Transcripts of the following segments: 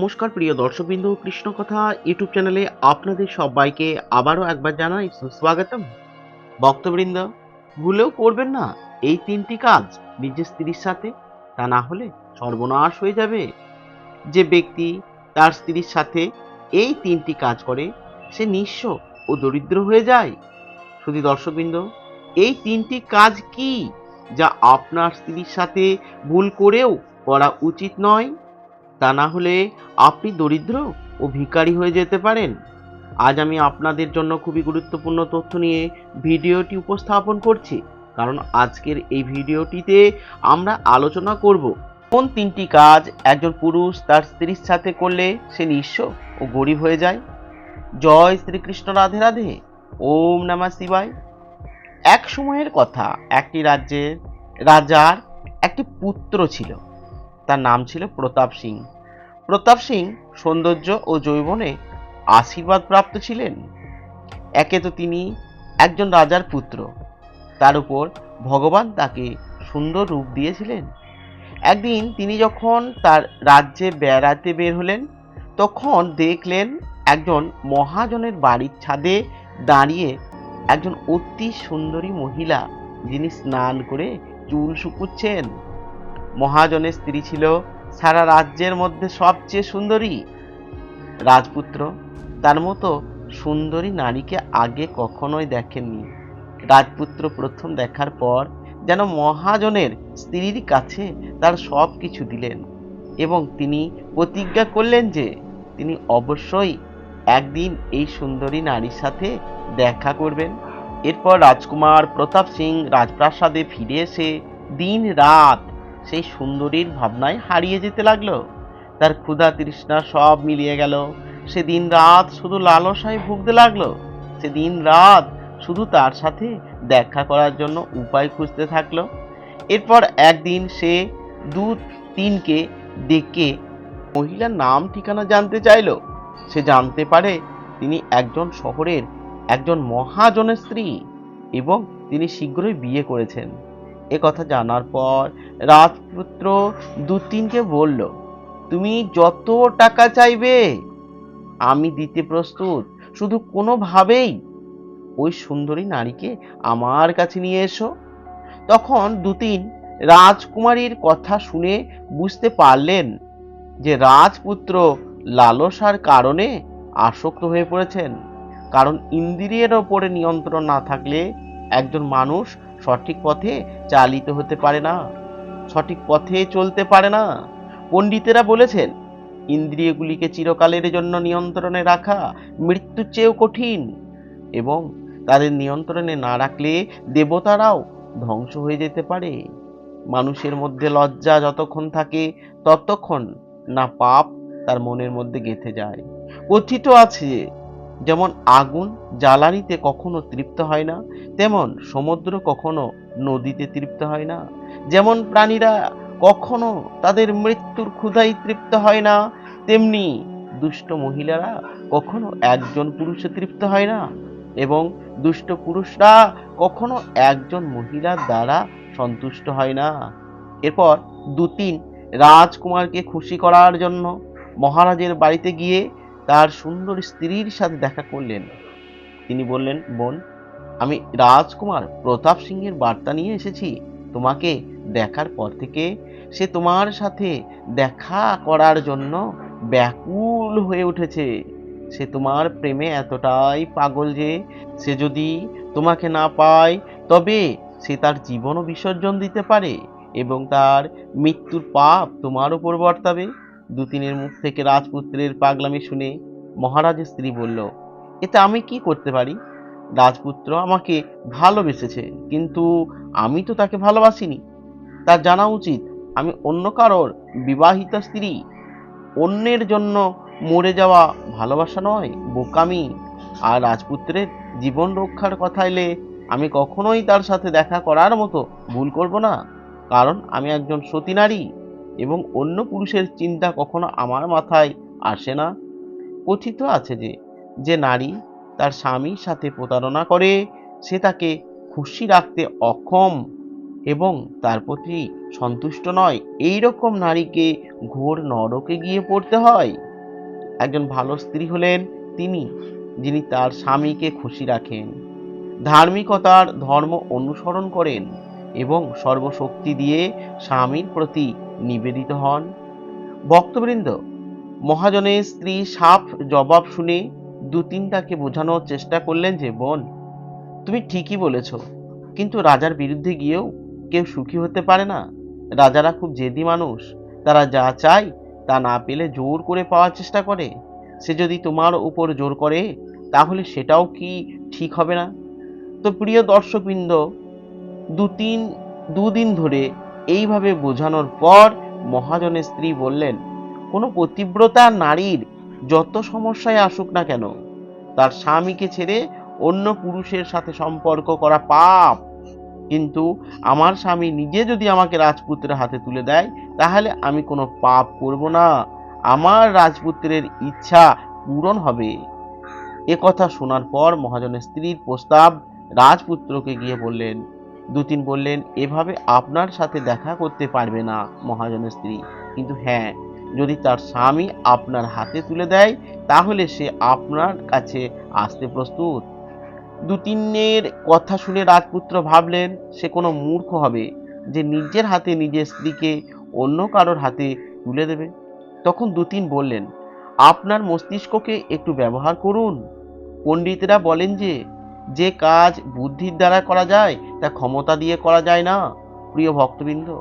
নমস্কার, প্রিয় দর্শকবিন্দু কৃষ্ণ কথা ইউটিউব চ্যানেলে আপনাদের সবাইকে আবারও একবার জানাই সুস্বাগতম ভক্তবৃন্দ, ভুলেও করবেন না, এই তিনটি কাজ নিজের স্ত্রীর সাথে, তা না হলে সর্বনাশ হয়ে যাবে। যে ব্যক্তি তার স্ত্রীর সাথে এই তিনটি কাজ করে, সে নিঃস্ব ও দরিদ্র হয়ে যায়। শুধু দর্শকবৃন্দ, এই তিনটি কাজ কি, যা আপনার স্ত্রীর সাথে ভুল করেও করা উচিত নয়? তা না হলে আপনি দরিদ্র ও ভিখারি হয়ে যেতে পারেন। আজ আমি আপনাদের জন্য খুবই গুরুত্বপূর্ণ তথ্য নিয়ে ভিডিওটি উপস্থাপন করছি, কারণ আজকের এই ভিডিওটিতে আমরা আলোচনা করব কোন তিনটি কাজ একজন পুরুষ তার স্ত্রীর সাথে করলে সে নিঃস্ব ও গরিব হয়ে যায়? জয় শ্রীকৃষ্ণ রাধে রাধে, ওম নমঃ শিবায়। এক সময়ের কথা, একটি রাজ্যের রাজার একটি পুত্র ছিল। তার নাম ছিল প্রতাপ সিং। প্রতাপ সিং সৌন্দর্য ও যৌবনে আশীর্বাদ প্রাপ্ত ছিলেন। একে তো তিনি একজন রাজার পুত্র। তার উপর ভগবান তাকে সুন্দর রূপ দিয়েছিলেন। একদিন তিনি যখন তার রাজ্যে বেড়াতে বের হলেন, তখন দেখলেন একজন মহাজনের বাড়ির ছাদে দাঁড়িয়ে একজন অতি সুন্দরী মহিলা, যিনি স্নান করে চুল শুকুচ্ছেন। মহাজনের স্ত্রী ছিল সারা রাজ্যের মধ্যে সবচেয়ে সুন্দরী। রাজপুত্র, তার মতো সুন্দরী নারীকে আগে কখনোই দেখেননি। রাজপুত্র প্রথম দেখার পর যেন মহাজনের স্ত্রীর কাছে তার সব কিছু দিলেন এবং তিনি প্রতিজ্ঞা করলেন যে তিনি অবশ্যই একদিন এই সুন্দরী নারীর সাথে দেখা করবেন। এরপর রাজকুমার প্রতাপ সিং রাজপ্রাসাদে ফিরে এসে দিন রাত সেই সুন্দরীর ভাবনায় হারিয়ে যেতে লাগল। তার ক্ষুধা তৃষ্ণা সব মিলিয়ে গেল। সে দিন রাত শুধু লালসায় ভুগতে লাগল। সে দিন রাত শুধু তার সাথে দেখা করার জন্য উপায় খুঁজতে থাকল। এরপর একদিন সে দু তিনকে ডেকে মহিলার নাম ঠিকানা জানতে চাইলো। সে জানতে পারে তিনি একজন শহরের একজন মহাজনের স্ত্রী এবং তিনি শীঘ্রই বিয়ে করেছেন। এ কথা জানার পর রাজপুত্র দু তিনকে বলল, তুমি যত টাকা চাইবে, আমি দিতে প্রস্তুত। শুধু কোনোভাবেই ওই সুন্দরী নারীকে আমার কাছে নিয়ে এসো। তখন দুতিন রাজকুমারীর কথা শুনে বুঝতে পারলেন যে রাজপুত্র লালসার কারণে আসক্ত হয়ে পড়েছেন। কারণ ইন্দ্রিয়ের ওপরে নিয়ন্ত্রণ না থাকলে একজন মানুষ সঠিক পথে চালিত হতে পারে না, সঠিক পথে চলতে পারে না। পণ্ডিতেরা বলেছেন, ইন্দ্রিয়গুলিকে চিরকালের জন্য নিয়ন্ত্রণে রাখা মৃত্যুর চেয়েও কঠিন এবং তাদের নিয়ন্ত্রণে না রাখলে দেবতারাও ধ্বংস হয়ে যেতে পারে। মানুষের মধ্যে লজ্জা যতক্ষণ থাকে, ততক্ষণ না পাপ তার মনের মধ্যে গেঁথে যায়। কথিত আছে যেমন আগুন জ্বালানিতে কখনো তৃপ্ত হয় না, তেমন সমুদ্র কখনো নদীতে তৃপ্ত হয় না। যেমন প্রাণীরা কখনো তাদের মৃত্যুর ক্ষুধাই তৃপ্ত হয় না, তেমনি দুষ্ট মহিলারা কখনো একজন পুরুষে তৃপ্ত হয় না এবং দুষ্ট পুরুষরা কখনো একজন মহিলার দ্বারা সন্তুষ্ট হয় না। এরপর দু তিন রাজকুমারকে খুশি করার জন্য মহারাজের বাড়িতে গিয়ে তার সুন্দর স্ত্রীর সাথে দেখা করলেন। তিনি বললেন, বোন, আমি রাজকুমার প্রতাপ সিংহের বার্তা নিয়ে এসেছি। তোমাকে দেখার পর থেকে সে তোমার সাথে দেখা করার জন্য ব্যাকুল হয়ে উঠেছে। সে তোমার প্রেমে এতটাই পাগল যে সে যদি তোমাকে না পায়, তবে সে তার জীবনও বিসর্জন দিতে পারে এবং তার মৃত্যুর পাপ তোমার উপর বর্তাবে। দুতিনের মুখ থেকে রাজপুত্রের পাগলামি শুনে মহারাজের স্ত্রী বলল, এতে আমি কি করতে পারি? রাজপুত্র আমাকে ভালোবেসেছে, কিন্তু আমি তো তাকে ভালোবাসিনি। তার জানা উচিত, আমি অন্য কারোর বিবাহিতা স্ত্রী। অন্যের জন্য মরে যাওয়া ভালোবাসা নয়, বোকামি। আর রাজপুত্রের জীবন রক্ষার কথা এলে আমি কখনোই তার সাথে দেখা করার মতো ভুল করব না। কারণ আমি একজন সতী নারী এবং অন্য পুরুষের চিন্তা কখনো আমার মাথায় আসে না। কথিত আছে যে যে নারী তার স্বামীর সাথে প্রতারণা করে, সে তাকে খুশি রাখতে অক্ষম এবং তার প্রতি সন্তুষ্ট নয়। এই রকম নারীকে ঘোর নরকে গিয়ে পড়তে হয়। একজন ভালো স্ত্রী হলেন তিনি, যিনি তার স্বামীকে খুশি রাখেন, ধার্মিকতার ধর্ম অনুসরণ করেন এবং সর্বশক্তি দিয়ে স্বামীর প্রতি নিবেদিত হন। ভক্তবৃন্দ, মহাজনের স্ত্রী সাপ জবাব শুনে দু তিনটাকে বোঝানোর চেষ্টা করলেন যে, বোন, তুমি ঠিকই বলেছ, কিন্তু রাজার বিরুদ্ধে গিয়েও কেউ সুখী হতে পারে না। রাজারা খুব জেদি মানুষ। তারা যা চায় তা না পেলে জোর করে পাওয়ার চেষ্টা করে। সে যদি তোমার উপর জোর করে, তাহলে সেটাও কি ঠিক হবে না? তো প্রিয় দর্শকবৃন্দ দু তিন দুদিন ধরে এইভাবে বোঝানোর পর মহাজনের স্ত্রী বললেন, কোনো পতিব্রতা নারীর যত সমস্যায় আসুক না কেন, তার স্বামীকে ছেড়ে অন্য পুরুষের সাথে সম্পর্ক করা পাপ। কিন্তু আমার স্বামী নিজে যদি আমাকে রাজপুত্রের হাতে তুলে দেয়, তাহলে আমি কোনো পাপ করব না। আমার রাজপুত্রের ইচ্ছা পূরণ হবে। এ কথা শোনার পর মহাজনের স্ত্রীর প্রস্তাব রাজপুত্রকে গিয়ে বললেন দুতিন বললেন, এভাবে আপনার সাথে দেখা করতে পারবে না মহাজনের স্ত্রী। কিন্তু হ্যাঁ যদি তার স্বামী আপনার হাতে তুলে দেয়, তাহলে সে আপনার কাছে আসতে প্রস্তুত। দুতিনের কথা শুনে রাজপুত্র ভাবলেন, সে কোনো মূর্খ হবে যে নিজের হাতে নিজের স্ত্রীকে অন্য কারোর হাতে তুলে দেবে? তখন দুতিন বললেন, আপনার মস্তিষ্ককে একটু ব্যবহার করুন। পণ্ডিতরা বলেন যে যে কাজ বুদ্ধির দ্বারা করা যায়, তা ক্ষমতা দিয়ে করা যায় না, প্রিয় ভক্তবৃন্দ।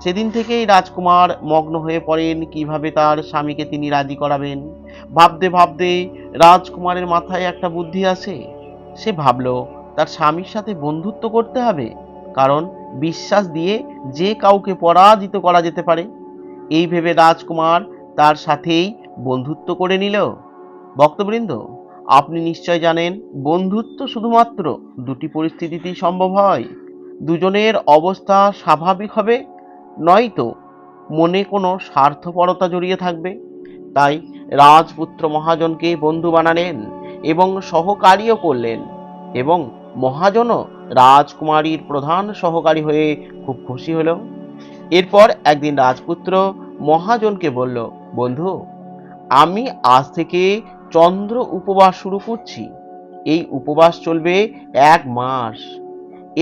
সেদিন থেকেই রাজকুমার মগ্ন হয়ে পড়েন কীভাবে তার স্বামীকে তিনি রাজি করাবেন। ভাবতে ভাবতে রাজকুমারের মাথায় একটা বুদ্ধি আসে। সে ভাবলো, তার স্বামীর সাথে বন্ধুত্ব করতে হবে, কারণ বিশ্বাস দিয়ে যে কাউকে পরাজিত করা যেতে পারে। এই ভেবে রাজকুমার তার সাথেই বন্ধুত্ব করে নিল। ভক্তবৃন্দ আপনি নিশ্চয় জানেন, বন্ধুত্ব শুধুমাত্র দুটি পরিস্থিতিতেই সম্ভব হয়। দুজনের অবস্থা স্বাভাবিক হবে, নয়তো মনে কোনো স্বার্থপরতা জড়িয়ে থাকবে। তাই রাজপুত্র মহাজনকে বন্ধু বানালেন এবং সহকারীও করলেন এবং মহাজনও রাজকুমারীর প্রধান সহকারী হয়ে খুব খুশি হলো। এরপর একদিন রাজপুত্র মহাজনকে বলল, বন্ধু, আমি আজ থেকে চন্দ্র উপবাস শুরু করছি। এই উপবাস চলবে এক মাস।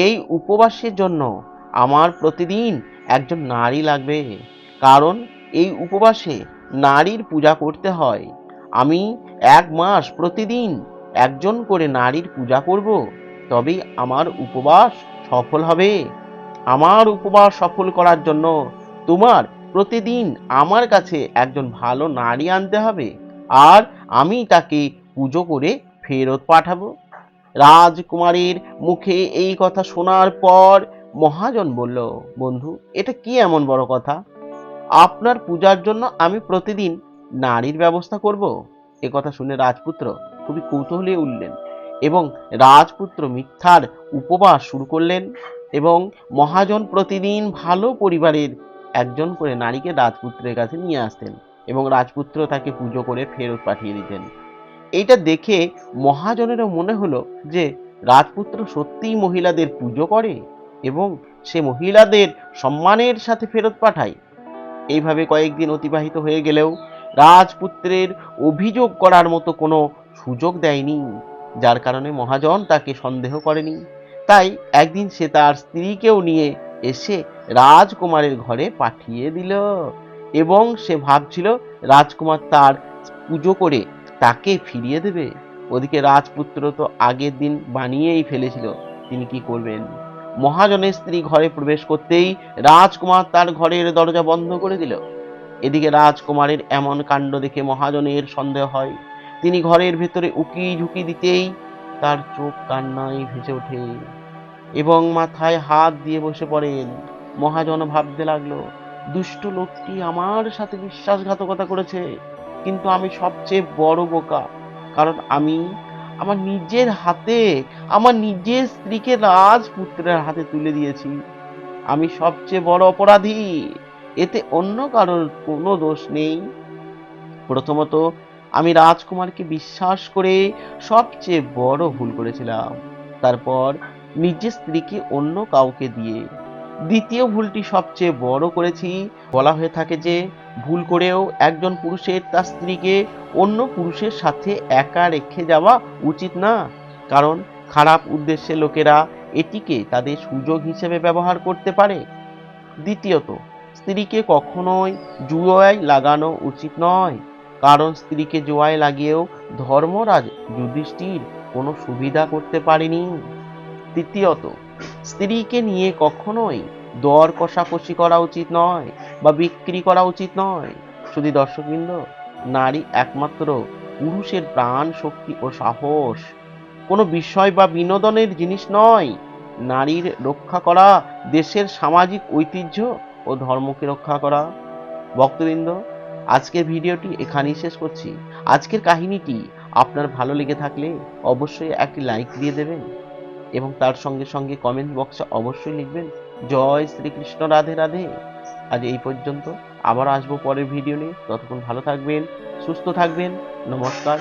এই উপবাসের জন্য আমার প্রতিদিন একজন নারী লাগবে। কারণ এই উপবাসে নারীর পূজা করতে হয়। আমি এক মাস প্রতিদিন একজন করে নারীর পূজা করব তবেই আমার উপবাস সফল হবে। আমার উপবাস সফল করার জন্য তোমার প্রতিদিন আমার কাছে একজন ভালো নারী আনতে হবে। আর আমি তাকে পুজো করে ফেরত পাঠাবো। রাজকুমারীর মুখে এই কথা শোনার পর মহাজন বলল, বন্ধু, এটা কি এমন বড় কথা? আপনার পূজার জন্য আমি প্রতিদিন নারীর ব্যবস্থা করব? এ কথা শুনে রাজপুত্র খুবই কৌতূহলী উঠলেন এবং রাজপুত্র মিথ্যার উপবাস শুরু করলেন এবং মহাজন প্রতিদিন ভালো পরিবারের একজন করে নারীকে রাজপুত্রের কাছে নিয়ে আসতেন। এবং রাজপুত্র তাকে পুজো করে ফেরত পাঠিয়ে দিতেন। এইটা দেখে মহাজনেরও মনে হলো যে, রাজপুত্র সত্যিই মহিলাদের পুজো করে এবং সে মহিলাদের সম্মানের সাথে ফেরত পাঠায়। এইভাবে কয়েকদিন অতিবাহিত হয়ে গেলেও রাজপুত্রের অভিযোগ করার মতো কোনো সুযোগ দেয়নি, যার কারণে মহাজন তাকে সন্দেহ করেনি। তাই একদিন সে তার স্ত্রীকেও নিয়ে এসে রাজকুমারের ঘরে পাঠিয়ে দিল। এবং সে ভাবছিল রাজকুমার তার পুজো করে তাকে ফিরিয়ে দেবে। ওদিকে রাজপুত্র তো আগের দিন বানিয়েই ফেলেছিল। তিনি কি করবেন? মহাজনের স্ত্রী ঘরে প্রবেশ করতেই রাজকুমার তার ঘরের দরজা বন্ধ করে দিল। এদিকে রাজকুমারের এমন কাণ্ড দেখে মহাজনের সন্দেহ হয়। তিনি ঘরের ভেতরে উকি ঝুঁকি দিতেই তার চোখ কান্নায় ভেসে ওঠে এবং মাথায় হাত দিয়ে বসে পড়েন। মহাজন ভাবতে লাগল দুষ্ট লোকটি আমার সাথে বিশ্বাসঘাতকতা করেছে, কিন্তু আমি সবচেয়ে বড় বোকা। কারণ আমি আমার নিজের হাতে, আমার নিজের স্ত্রীকে রাজপুত্রের হাতে তুলে দিয়েছি। আমি সবচেয়ে বড় অপরাধী। এতে অন্য কারোর কোনো দোষ নেই। প্রথমত, আমি রাজকুমারকে বিশ্বাস করে সবচেয়ে বড় ভুল করেছিলাম। তারপর, নিজের স্ত্রীকে অন্য কাউকে দিয়ে দ্বিতীয় ভুলটি সবচেয়ে বড় করেছি। বলা হয়ে থাকে যে, ভুল করেও একজন পুরুষের তার স্ত্রীকে অন্য পুরুষের সাথে একা রেখে যাওয়া উচিত না। কারণ খারাপ উদ্দেশ্যে লোকেরা এটিকে তাদের সুযোগ হিসেবে ব্যবহার করতে পারে। দ্বিতীয়ত, স্ত্রীকে কখনোই জুয়ায় লাগানো উচিত নয়। কারণ স্ত্রীকে জুয়ায় লাগিয়েও ধর্মরাজ যুধিষ্ঠির কোনো সুবিধা করতে পারেনি। তৃতীয়ত স্ত্রীকে নিয়ে কখনোই দর কষাকষি করা উচিত নয় বা বিক্রি করা উচিত নয়। শুধু দর্শকবৃন্দ, নারী একমাত্র পুরুষের প্রাণ, শক্তি ও সাহস। কোনো বিষয় বা বিনোদনের জিনিস নয়। নারীর রক্ষা করা, দেশের সামাজিক ঐতিহ্য ও ধর্মকে রক্ষা করা। ভক্তবৃন্দ, আজকের ভিডিওটি এখানেই শেষ করছি। আজকের কাহিনীটি আপনার ভালো লেগে থাকলে অবশ্যই একটি লাইক দিয়ে দেবেন। এবং তার সঙ্গে সঙ্গে কমেন্ট বক্সে অবশ্যই লিখবেন, জয় শ্রীকৃষ্ণ, রাধে রাধে। আজ এই পর্যন্ত, আবার আসব পরের ভিডিও নিয়ে। ততক্ষণ ভালো থাকবেন, সুস্থ থাকবেন। নমস্কার।